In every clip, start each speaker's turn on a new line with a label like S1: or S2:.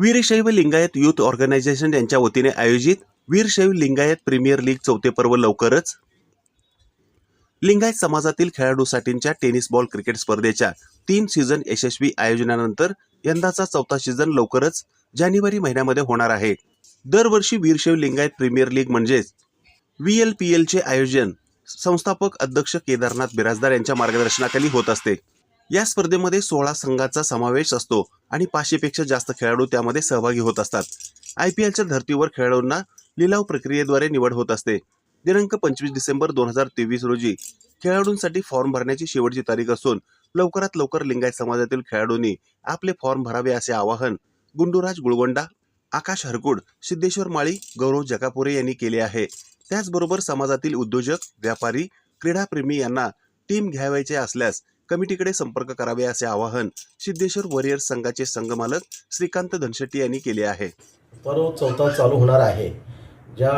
S1: Veerashaiva Lingayat youth organisation यांच्या वतीने आयोजित वीरशैव लिंगायत प्रीमियर लीग चौथे पर्व लवकरच लिंगायत समाजातील खेळाडूसाठींच्या टेनिस बॉल क्रिकेट स्पर्धेच्या तीन सीझन यशस्वी आयोजनानंतर यंदाचा चौथा सीझन लवकरच जानेवारी महिन्यामध्ये होणार आहे. दरवर्षी वीरशैव लिंगायत प्रीमियर लीग म्हणजेच व्ही एल पी एलचे आयोजन संस्थापक अध्यक्ष केदारनाथ बिराजदार यांच्या मार्गदर्शनाखाली होत असते. या स्पर्धेमध्ये सोळा संघाचा समावेश असतो आणि पाचशेपेक्षा जास्त खेळाडू त्यामध्ये सहभागी होत असतात. आय पी एलच्या धर्तीवर खेळाडूंना लिलाव प्रक्रियेद्वारे निवड होत असते. दिनांक पंचवीस डिसेंबर दोन हजार तेवीस रोजी खेळाडूंसाठी फॉर्म भरण्याची शेवटची तारीख असून लवकरात लवकर लिंगायत समाजातील खेळाडूंनी आपले फॉर्म भरावे असे आवाहन गुंडूराज गुळवंडा आकाश हरकुड सिद्धेश्वर माळी गौरव जगापुरे यांनी केले आहे. त्याचबरोबर समाजातील उद्योजक व्यापारी क्रीडाप्रेमी यांना टीम घ्यावायचे असल्यास कमिटीकडे संपर्क करावे असे आवाहन सिद्धेश्वर वॉरियर्स संघाचे संघमालक श्रीकांत धनशेट्टी यांनी केले आहे.
S2: पर्व चौथा चालू होणार आहे. ज्या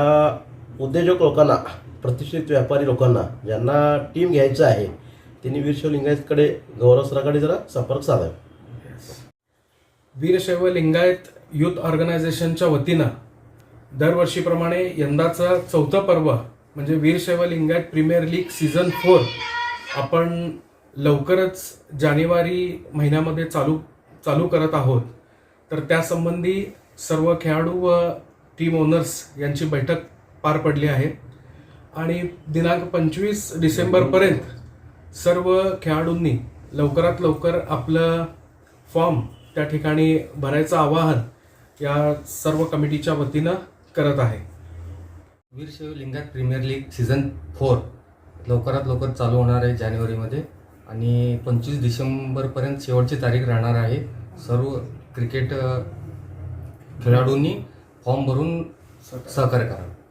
S2: उद्योजक लोकांना प्रतिष्ठित व्यापारी लोकांना ज्यांना टीम घ्यायचं आहे त्यांनी वीरशैव लिंगायतकडे गौरव सराकडे जरा संपर्क साधावा.
S3: वीरशैव लिंगायत युथ ऑर्गनायझेशनच्या वतीनं दरवर्षीप्रमाणे यंदाचं चौथं पर्व म्हणजे Veerashaiva Lingayat premier league season four आपण लवकरच जानेवारी महिन्यामध्ये चालू चालू करत आहोत. तर त्यासंबंधी सर्व खेळाडू व टीम ओनर्स यांची बैठक पार पडली आहे. आणि दिनांक पंचवीस डिसेंबरपर्यंत सर्व खेळाडूंनी लवकरात लवकर आपलं फॉर्म त्या ठिकाणी भरायचं आवाहन या सर्व कमिटीच्या वतीनं करत आहे.
S4: Veerashaiva Lingayat premier league season four लवकरात लवकर चालू होणार आहे जानेवारीमध्ये. आणि पंचवीस डिसेंबरपर्यंत शेवटची तारीख राहणार आहे. सर्व क्रिकेट खेळाडूंनी फॉर्म भरून सहकार्य करावं